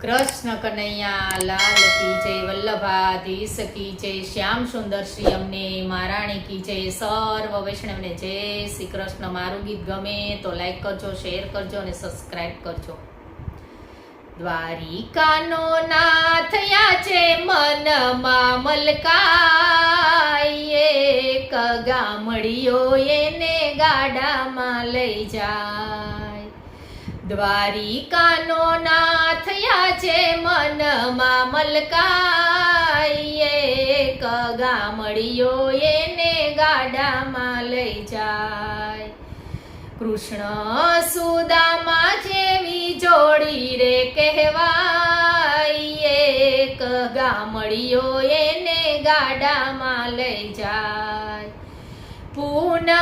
કૃષ્ણ કનૈયા, લાલ કી જય, વલ્લભાધીશ કી જય, શ્યામ સુંદર શ્રી અમને, મહારાણી કી જય, સર્વ વૈષ્ણવને જય શ્રી કૃષ્ણ. મારું ગીત ગમે તો લાઈક કરજો શેર કરજો અને સબસ્ક્રાઈબ કરજો. દ્વારિકાનો નાથ યાચે મનમાં મલકાય એક ગામડીઓ એને ગાડામાં લઈ જાય. દ્વારિકાનો યાચે મનમાં મલકાઈએ, એક ગામડીઓ એને ગાડામાં લઈ જાય. કૃષ્ણ સુદામા જેવી જોડી રે કહેવાય એક ગામડીઓ એને ગાડામાં લઈ જાય. પૂનમે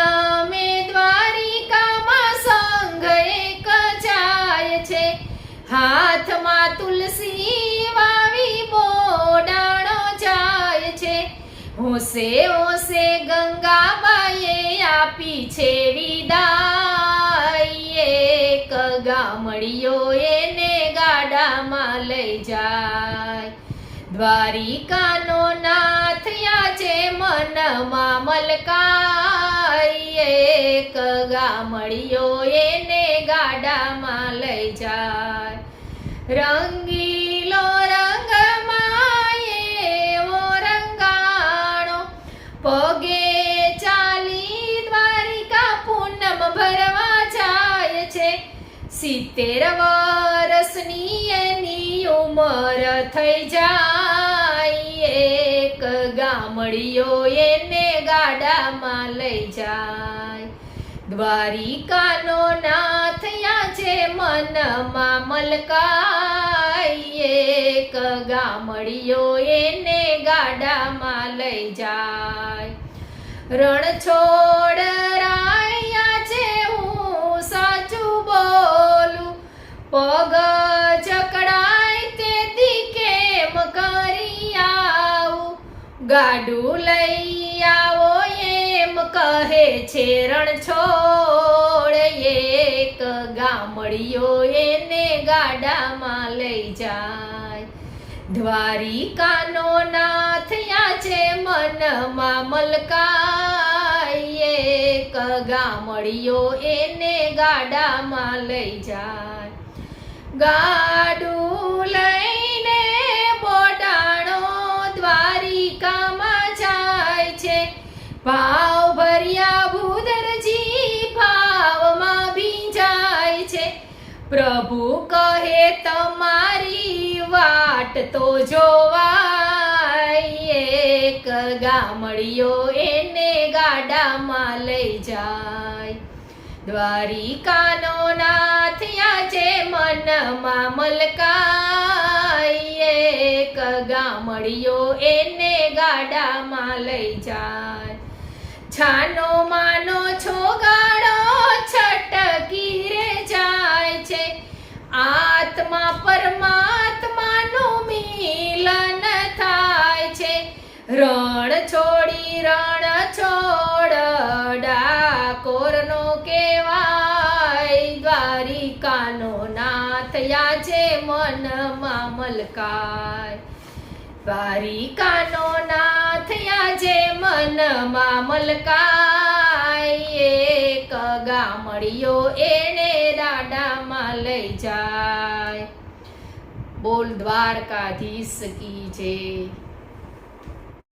હોશે ઓસે ગંગાબાઈએ આપી છે વિદાય. એક ગામડીઓ એને ગાડામાં લઈ જાય. દ્વારિકાનો નાથ યાચે મનમાં મલકાય એક ગામડીઓ એને સિત્તેર વર્ષની એની ઉંમર થઈ જાય. એક ગામડીઓ એને ગાડામાં લઈ જાય. દ્વારિકાનો નાથ છે મનમાં મલકાય. એક ગામડીઓ એને ગાડામાં લઈ જાય. રણછોડ પગ જકડાય તેથી કેમ કરી આવું ગાડું લઈ આવો એમ કહે છે રણછોડ એક ગામડીઓ એને ગાડામાં લઈ જાય. દ્વારિકાનો નાથ છે મનમાં મલકાય એક ગામડીઓ એને ગાડામાં લઈ જાય. ગાડું લઈને બોડાણો દ્વારિકામાં જાય છે. ભાવ ભૂદરજી ભાવમાં ભીંજાય છે. પ્રભુ કહે, તમારી વાટ તો જોવાય. એક ગામડિયો એને ગાડામાં લઈ જાય. દ્વારિકાનો નાથ છે મનમાં મલકાઈએ. એક ગામડીઓ એને ગાડામાં લઈ જાય. છાનો માનો છોગાડો છટકી રે જાય છે. આત્મા પરમાત્માનું મિલન થાય છે. રણ છોડી રણ નાથ છે મનમાં મલકાય. વારિકાનો ના થયા છે મનમાં મલકાય. એક ગામડીઓ એને દાડામાં લઈ જાય. બોલ દ્વારકાધીશ કી જય